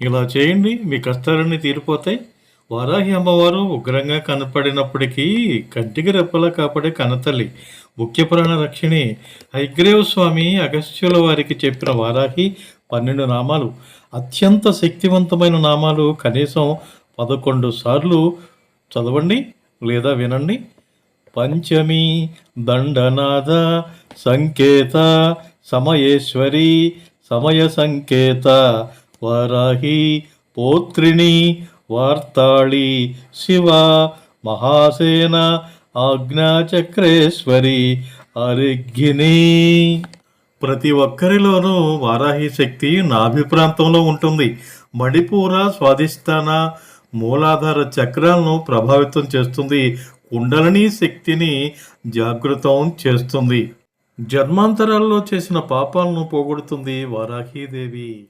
ఇలా చేయండి మీ కష్టాలన్నీ తీరిపోతాయి. వారాహి అమ్మవారు ఉగ్రంగా కనపడినప్పటికీ కంటికి రెప్పలా కాపాడే కనతల్లి ముఖ్య ప్రాణ రక్షిణి హైగ్రేవ్ స్వామి అగస్త్యుల వారికి చెప్పిన వారాహి పన్నెండు నామాలు. అత్యంత శక్తివంతమైన నామాలు కనీసం పదకొండు సార్లు చదవండి లేదా వినండి. పంచమి దండనాద సంకేత సమయేశ్వరి సమయ సంకేత వారాహి పోత్రిణి వార్తాళి శివ మహాసేన ఆజ్ఞాచక్రేశ్వరి అరిగ్గిని ప్రతి ఒక్కరిలోనూ వారాహి శక్తి నాభి ప్రాంతంలో ఉంటుంది. మణిపూర స్వాధిష్టాన మూలాధార చక్రాలను ప్రభావితం చేస్తుంది. కుండలిని శక్తిని జాగృతం చేస్తుంది. జన్మాంతరాల్లో చేసిన పాపాలను పోగొడుతుంది వారాహీదేవి